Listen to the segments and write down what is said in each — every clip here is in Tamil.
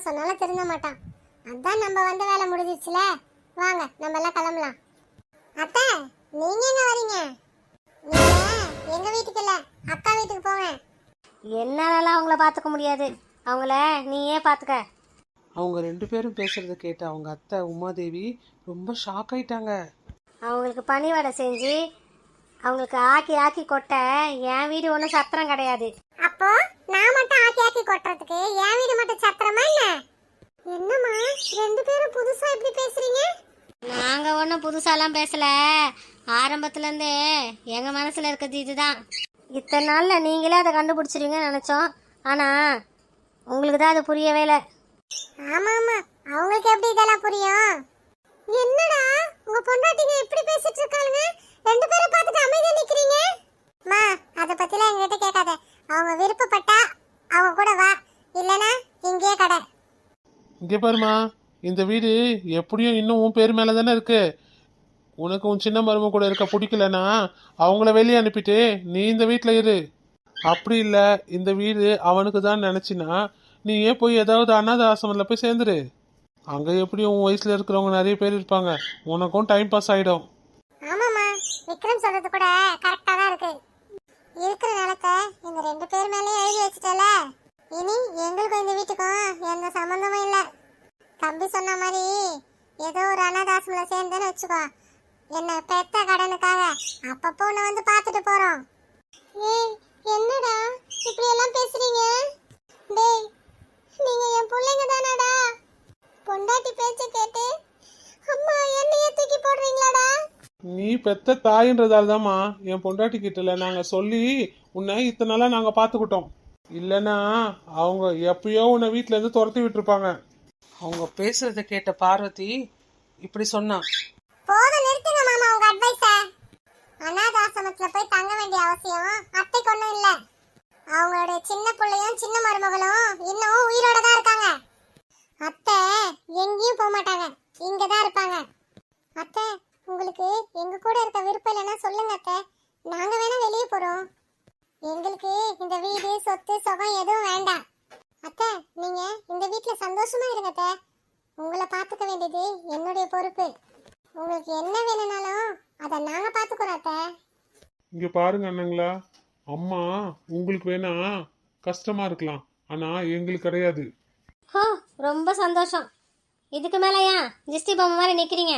எவ்வளவு சொன்னாலும் திருந்த மாட்டான். அதான் நம்ம வந்த வேலை முடிஞ்சிச்சுல. வாங்க நம்ம எல்லாம் கிளம்பலாம். அத்தை நீங்க என்ன வரீங்க? நீங்க எங்க வீட்டுக்கு இல்ல அக்கா வீட்டுக்கு போங்க என்னாலலாம் அவங்கள பார்த்துக்க முடியாது. அவங்கள நீயே பார்த்துக்க. அவங்க ரெண்டு பேரும் பேசுறத கேட்ட அவங்க அத்தை உமாதேவி ரொம்ப ஷாக் ஆயிட்டாங்க. அவங்களுக்கு பனிவடை செஞ்சு அவங்களுக்கு ஆக்கி ஆக்கி கொட்ட என் வீடு ஒன்றும் சத்திரம் கிடையாது. அப்போ? நான் மட்டும் ஆக்கி ஆக்கி கொட்டுறதுக்கு? என் வீடு மட்டும் சத்திரமா என்ன? என்னம்மா ரெண்டு பேரும் புதுசா இப்படி பேசுறீங்க? நாங்கள் ஒன்றும் புதுசாலாம் பேசல. ஆரம்பத்துலேருந்தே எங்கள் மனசில் இருக்கிறது இதுதான். இத்தனை நாளில் நீங்களே அதை கண்டுபிடிச்சிருவீங்கன்னு நினச்சோம். ஆனால் உங்களுக்கு தான் அது புரியவே இல்லை. ஆமா ஆமா அவங்களுக்கு எப்படி இதெல்லாம் புரியும்? என்னடா உங்க பொண்டாட்டிங்க இப்படி பேசிட்டு இருக்காளுங்க? ரெண்டு பேரும் பார்த்துட்டு அமைதியா நிக்கிறீங்க மா அத பத்திலாம் எங்ககிட்ட கேட்காத அவங்க விருப்பப்பட்டா அவங்க கூட வா இல்லனா இங்கேயே கடை. இங்கே பாருமா இந்த வீடு எப்படியும் இன்னும் உன் பேர் மேலே தானே இருக்கு. உனக்கு உன் சின்ன மருமக கூட இருக்க பிடிக்கலனா அவங்கள வெளியே அனுப்பிட்டு நீ இந்த வீட்டில் இரு. அப்படி இல்லை இந்த வீடு அவனுக்கு தான் நினச்சினா நீ ஏன் போய் ஏதாவது அனாத ஆசிரமத்தில் போய் சேர்ந்துரு. அங்கே எப்படியும் உன் வயசில் இருக்கிறவங்க நிறைய பேர் இருப்பாங்க. உனக்கும் டைம் பாஸ் ஆகிடும் ஆமாமா விக்ரம் சொல்றது கூட கரெக்டா தான் இருக்கு. இருக்கிற நிலத்தை இந்த ரெண்டு பேர் மேலே எழுதி வச்சுட்டல இனி எங்களுக்கும் இந்த வீட்டுக்கும் எந்த சம்பந்தமும் இல்ல தம்பி சொன்ன மாதிரி ஏதோ அனாதாசிரமல சேர்ந்தேன்னு வச்சுக்கோ. என்ன பெத்த கடனுக்காக அப்பப்போ உன்னை வந்து பார்த்துட்டு போறோம். ஏய் என்னடா? இப்படி எல்லாம் பேசுறீங்க? டேய் நீங்க என் பிள்ளைங்க தானடா? பொண்டாட்டி பேச்ச கேட்டு அம்மா என்னைய தூக்கி போடுறீங்களாடா? நீ பெத்த தாயின்றதால தாம்மா என் பொண்டாட்டி கிட்டல நாங்கள் சொல்லி உன்னை இத்தனை நாளாக நாங்கள் பார்த்துக்கிட்டோம். இல்லைன்னா அவங்க எப்பயோ உன்னை வீட்டிலேருந்து துரத்தி விட்டுருப்பாங்க. அவங்க பேசுறத கேட்ட பார்வதி இப்படி சொன்னான் போதும் நிறுத்துங்க மாமா உங்க அட்வைஸ அனாதாசிரமத்துல போய் தங்க வேண்டிய அவசியம் அத்தைக்கு ஒண்ணும் இல்ல. அவங்களோட சின்ன பிள்ளையும் சின்ன மருமகளும் இன்னும் உயிரோட தான் இருக்காங்க. அத்தை எங்கேயும் போக மாட்டாங்க. இங்க தான் இருப்பாங்க. அத்தை உங்களுக்கு எங்க கூட இருக்க விருப்பம் இல்லைன்னா சொல்லுங்க அத்தை. நாங்க வேணா வெளியே போறோம். எங்களுக்கு இந்த வீடு சொத்து சுகம் எதுவும் வேண்டாம். அத்தை நீங்க இந்த வீட்டுல சந்தோஷமா இருங்க அத்தை. உங்களை பார்த்துக்க வேண்டியது என்னுடைய பொறுப்பு. உங்களுக்கு என்ன வேணும்னாலும் அதை நாங்க பார்த்துக்குறோம் அத்தை. இங்கே பாருங்க அண்ணங்களா. அம்மா உங்களுக்கு வேணா கஷ்டமா இருக்கலாம். ஆனால் எங்களுக்கு கிடையாது. ஹோ ரொம்ப சந்தோஷம். இதுக்கு மேலே ஏன் ஜிஸ்டி பொம்மை மாதிரி நிற்கிறீங்க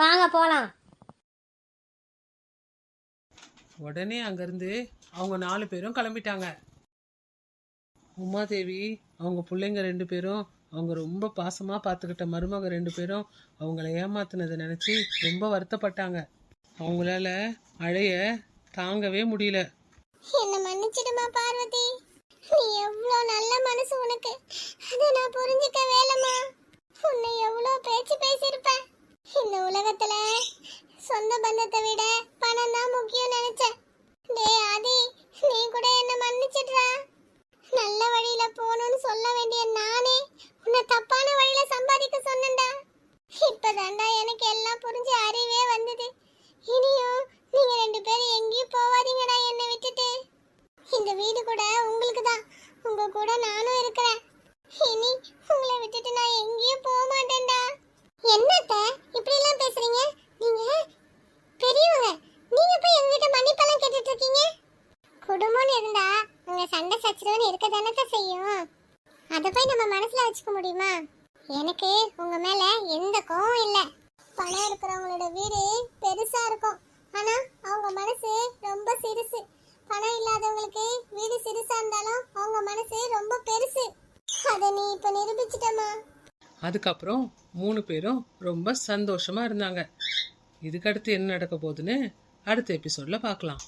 வாங்க போகலாம் உடனே அங்கிருந்து அவங்க நாலு பேரும் கிளம்பிட்டாங்க. உமாதேவி அவங்க பிள்ளைங்க ரெண்டு பேரும் அவங்க ரொம்ப பாசமாக பார்த்துக்கிட்ட மருமக ரெண்டு பேரும் அவங்கள ஏமாத்தினதை நினச்சி ரொம்ப வருத்தப்பட்டாங்க. அவங்களால அழைய தாங்கவே முடியல. என்ன மன்னிச்சிடுமா பார்வதி? நீ எவ்வளோ நல்ல மனசு உனக்கு. அதை நான் புரிஞ்சுக்க வேலைமா உன்னை எவ்வளோ பேச்சு பேசியிருப்பேன். இந்த உலகத்துல சொந்த பந்தத்தை விட பணம் தான் முக்கியம் நினைச்சேன் டேய் ஆதி நீ கூட என்ன மன்னிச்சிடுறா நல்ல வழியில போகணும்னு சொல்ல வேண்டிய நானே உன்னை தப்பான வழியில சம்பாதிக்க சொன்னேன்டா இப்பதான்டா எனக்கு எல்லாம் புரிஞ்சு அறிவே வந்தது. இனியும் நீங்க ரெண்டு பேரும் எங்கேயும் போவாதீங்கடா என்னை விட்டுட்டு. இந்த வீடு கூட உங்களுக்கு தான். உங்க கூட நானும் இருக்கிறேன். இனி உங்களை விட்டுட்டு நான் எங்கேயும் போக மாட்டேன்டா. என்னத்த? இப்படி எல்லாம் பேசுறீங்க? நீங்க பெரியவங்க. நீங்க போய் எங்ககிட்ட மன்னிப்பெல்லாம் கேட்டுட்டு இருக்கீங்க குடும்பம்னு இருந்தா அங்க சண்டை சச்சரவுன்னு இருக்க தானே செய்யும். அதை போய் நம்ம மனசுல வச்சுக்க முடியுமா? எனக்கு உங்க மேல எந்த கோவம் இல்லை. பணம் இருக்கிறவங்களோட வீடு பெருசா இருக்கும். ஆனா அவங்க மனசு ரொம்ப சிறுசு. பணம் இல்லாதவங்களுக்கு வீடு சிறுசா இருந்தாலும் அவங்க மனசு ரொம்ப பெருசு. அதை நீ இப்ப நிரூபிச்சிட்டமா அதுக்கப்புறம் மூணு பேரும் ரொம்ப சந்தோஷமா இருந்தாங்க. இதுக்கடுத்து என்ன நடக்க போகுதுன்னு அடுத்த எபிசோட்ல பார்க்கலாம்.